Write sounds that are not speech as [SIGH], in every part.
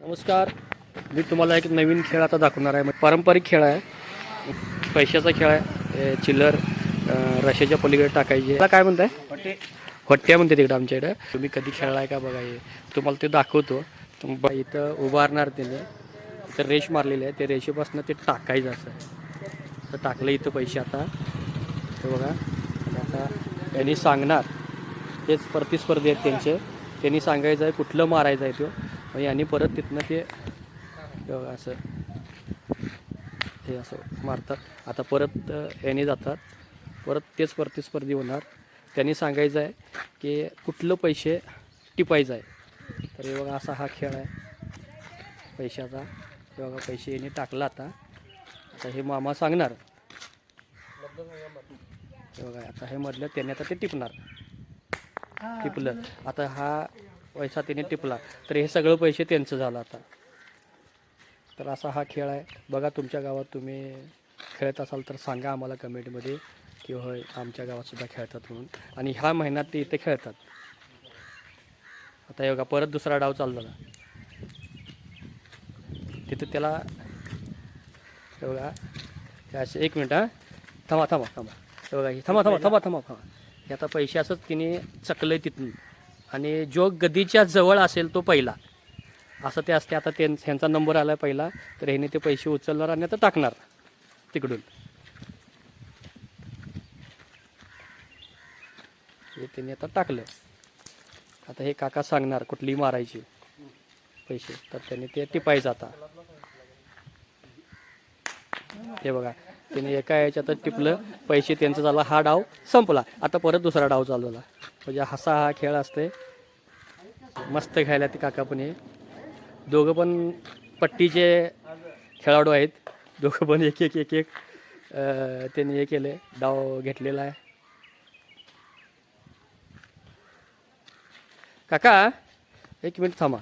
नमस्कार. मी तुम्हाला एक नवीन खेळ आता दाखवणार आहे. पारंपरिक खेळ आहे. पैशाचा खेळ आहे. चिल्लर अं, रशेच्या पलीकडे टाकायचे. त्याला काय म्हणताय? होट्ट्या म्हणते तिकडे आमच्या इकडे तुम्ही कधी खेळलाय का बघा हे. तुम्हाला ते दाखवतो. तुम- इथं उभारणार त्याने इथं रेष मारलेली आहे. ते रेषेपासून ते टाकायचं असं. तर टाकलं इथं पैसे आता. हे बघा. आता त्यांनी सांगणार. तेच प्रतिस्पर्धी आहेत त्यांचे. त्यांनी सांगायचं आहे कुठलं मारायचं आहे तो. मग यांनी परत तिथनं ते बघा असं हे असं मारतात. आता परत यांनी जातात. परत तेच प्रतिस्पर्धी होणार. त्यांनी सांगायचं आहे की कुठलं पैसे टिपायचं आहे. तर हे बघा असा हा खेळ आहे. पैशाचा. हे बघा पैसे यांनी टाकला आता. आता हे मामा सांगणार. हे बघा आता हे मधलं त्याने आता ते टिपणार. टिपलं. आता हा पैसा तिने टिपला. तर हे सगळं पैसे त्यांचं झालं आता. तर असा हा खेळ आहे. बघा तुमच्या गावात तुम्ही खेळत असाल तर सांगा आम्हाला कमेंटमध्ये की होय आमच्या गावातसुद्धा खेळतात म्हणून. आणि ह्या महिन्यात ते इथे खेळतात. आता हे बघा परत दुसरा डाव चालू झाला तिथं त्याला हे बघा असे एक मिनिट हां. थांबा थांबा थांबा. हे बघा थांबा थांबा थांबा थांबा थांबा. हे आता पैसे असंच तिने चकलं तिथून. आणि जो गदीच्या जवळ असेल तो पहिला. असं ते असते आता त्यां ह्यांचा नंबर आला पहिला तर ह्याने ते पैसे उचलणार आणि आता टाकणार तिकडून. हे त्यांनी आता टाकलं. आता हे काका सांगणार कुठली मारायची पैसे तर त्यांनी ते टिपायचं आता. हे बघा त्याने एका याच्यातच टिपलं पैसे त्यांचा झाला हा डाव संपला. आता परत दुसरा डाव चालू झाला. म्हणजे हसा हा खेळ असते मस्त खेळायला ते काका पण हे. दोघं पण पट्टीचे खेळाडू आहेत. दोघं पण एक एक एक एक त्यांनी हे केले डाव घेतलेला आहे. काका एक मिनिट थांबा.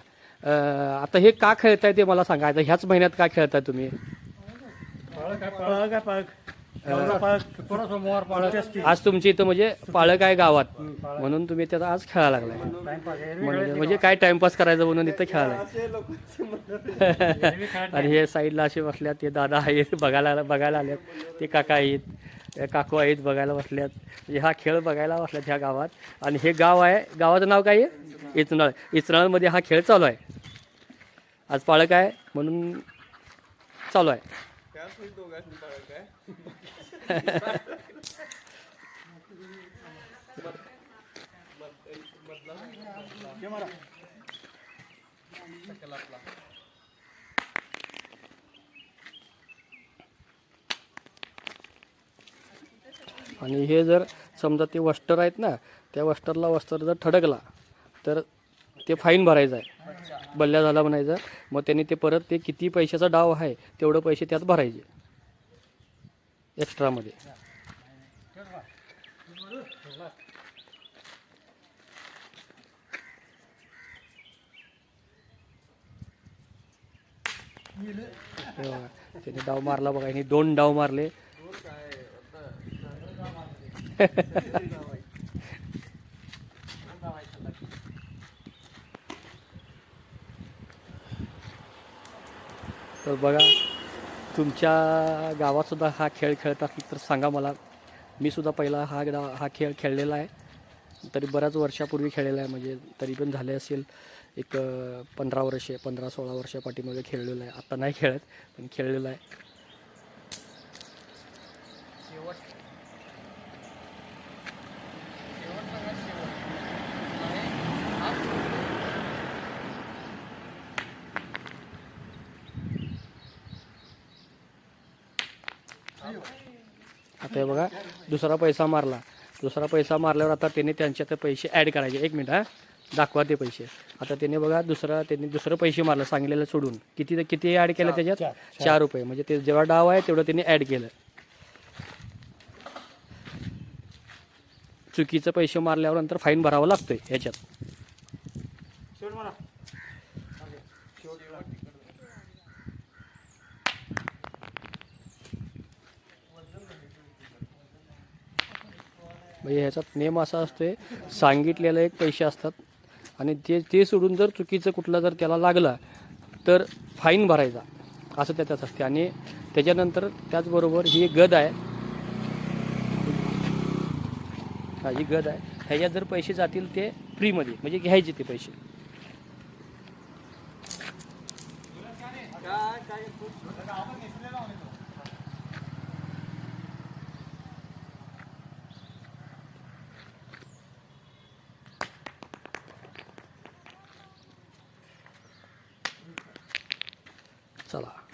आता हे का खेळताय ते मला सांगा. आता ह्याच महिन्यात का खेळताय तुम्ही? आज तुमची इथं म्हणजे पाळक आहे गावात. म्हणून तुम्ही त्याचा आज खेळायला लागलाय. म्हणजे म्हणजे काय टाइमपास करायचं म्हणून इथं खेळायला [LAUGHS] आणि हे साईडला असे बसल्यात ते दादा आहेत बघायला बघायला आल्यात ते काका आहेत ते काकू आहेत बघायला बसल्यात. म्हणजे हा खेळ बघायला बसल्यात ह्या गावात. आणि हे गाव आहे गावाचं नाव काय आहे? इचनाळ. इचनाळमध्ये हा खेळ चालू आहे. आज पाळक आहे म्हणून चालू आहे. आणि हे जर समजा ते वस्टर आहेत ना त्या वस्टरला वस्टर जर ठडकला तर ते फाईन भरायचं आहे. बल्ल्या झाला म्हणायचा. मग त्यांनी ते परत ते किती पैशाचा डाव आहे तेवढं पैसे त्यात भरायचे. एक्स्ट्रामध्ये त्याने डाव मारला बघा यांनी दोन डाव मारले. [LAUGHS] तर बघा तुमच्या गावातसुद्धा हा खेळ खेळत असतील तर सांगा मला. मी सुद्धा पहिला हा गा हा खेळ खेळलेला आहे. तरी बऱ्याच वर्षापूर्वी खेळलेला आहे म्हणजे तरी पण झाले असेल एक पंधरा वर्षे पंधरा सोळा वर्षा पाठीमध्ये खेळलेलं आहे. आत्ता नाही खेळत पण खेळलेलं आहे. आता हे बघा दुसरा पैसा मारला. दुसरा पैसा मारल्यावर आता त्याने त्यांच्यात पैसे ॲड करायचे. एक मिनिट हा. दाखवा ते पैसे. आता त्याने बघा दुसरा त्यांनी दुसरं पैसे मारलं सांगलेलं सोडून. किती किती ॲड केलं त्याच्यात? चार रुपये. म्हणजे ते जेव्हा डाव आहे तेवढं त्यांनी ॲड केलं. चुकीचं पैसे मारल्यावर नंतर फाईन भरावा लागतोय ह्याच्यात म्हणजे ह्याच्यात नेम असा असतो आहे सांगितलेलं एक पैसे असतात. आणि ते ते सोडून जर चुकीचं कुठला जर त्याला लागला तर फाईन भरायचा. असं त्याच्यात असते आणि त्याच्यानंतर त्याचबरोबर ही गद आहे. हा ही गद आहे. ह्याच्यात जर पैसे जातील ते फ्रीमध्ये म्हणजे घ्यायचे ते पैसे. चला